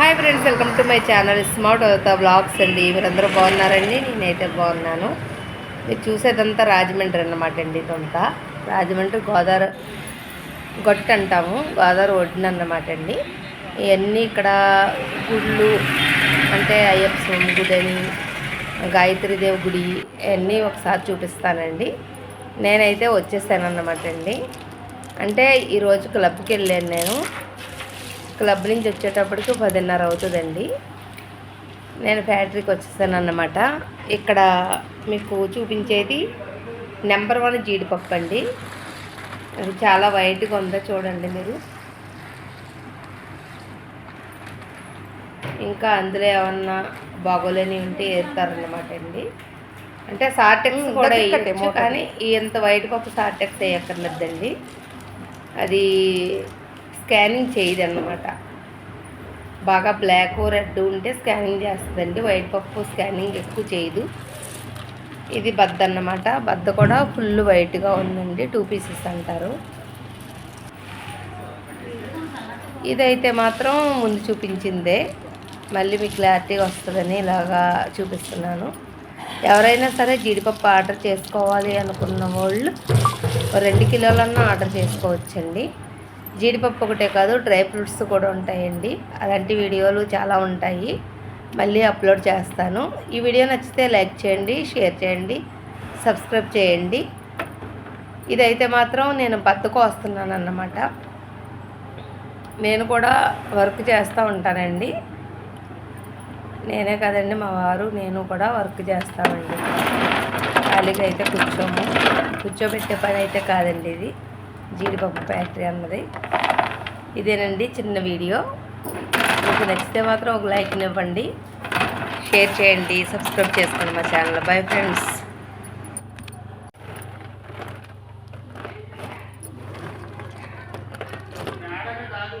Hi friends welcome to my channel smart అవుతా blogs అండి. మీరందరూ బాగున్నారండి? నేనైతే బాగున్నాను. మీరు చూసేదంతా రాజమండ్రి అన్నమాట అండి ఇదంతా. రాజమండ్రి గోదావరి గొట్టు అంటాము గోదావరి ఒడ్డున అన్నమాట అండి. ఇవన్నీ ఇక్కడ గుళ్ళు అంటే అయ్యప్ప స్వామి గుడి అని గాయత్రీదేవి గుడి ఇవన్నీ ఒకసారి చూపిస్తానండి. నేనైతే వచ్చేసాను అన్నమాట అండి. అంటే ఈరోజు క్లబ్కి వెళ్ళాను నేను. క్లబ్ నుంచి వచ్చేటప్పటికి పదిన్నర అవుతుందండి. నేను ఫ్యాక్టరీకి వచ్చేసాను అన్నమాట. ఇక్కడ మీకు చూపించేది నెంబర్ వన్ జీడిపప్పు అండి. అది చాలా వైట్గా ఉందో చూడండి మీరు. ఇంకా అందులో ఏమన్నా బాగోలేని ఉంటే వేస్తారన్నమాట అండి. అంటే సార్టెక్స్ కూడా వేయచ్చు కానీ ఇంత వైట్ పప్పు సార్టెక్స్ వేయక్కర్లేదండి. అది స్కానింగ్ చేయదు బాగా బ్లాక్ రెడ్ ఉంటే స్కానింగ్ చేస్తుందండి. వైట్ పప్పు స్కానింగ్ ఎక్కువ చేయదు. ఇది బద్ద అన్నమాట బద్ద కూడా ఫుల్ వైట్గా ఉందండి. టూ పీసెస్ అంటారు. ఇదైతే మాత్రం ముందు చూపించిందే. మళ్ళీ మీకు క్లారిటీగా వస్తుందని ఇలాగా చూపిస్తున్నాను. ఎవరైనా సరే జీడిపప్పు ఆర్డర్ చేసుకోవాలి అనుకున్న వాళ్ళు రెండు కిలోలన్నా ఆర్డర్ చేసుకోవచ్చండి. జీడిపప్పు ఒకటే కాదు డ్రై ఫ్రూట్స్ కూడా ఉంటాయండి. అలాంటి వీడియోలు చాలా ఉంటాయి. మళ్ళీ అప్లోడ్ చేస్తాను. ఈ వీడియో నచ్చితే లైక్ చేయండి షేర్ చేయండి సబ్స్క్రైబ్ చేయండి. ఇదైతే మాత్రం నేను బతుకు వస్తున్నాను అన్నమాట నేను కూడా వర్క్ చేస్తూ ఉంటానండి. నేనే కదండి మా వారు నేను కూడా వర్క్ చేస్తామండి. ఖాళీగా అయితే కూర్చోము. కూర్చోబెట్టే పని అయితే కాదండి ఇది. జీడిపప్పు ఫ్యాక్టరీ అన్నది. ఇదేనండి చిన్న వీడియో. మీకు నచ్చితే మాత్రం ఒక లైక్ ఇవ్వండి. షేర్ చేయండి. సబ్స్క్రైబ్ చేసుకోండి మా ఛానల్. Bye friends.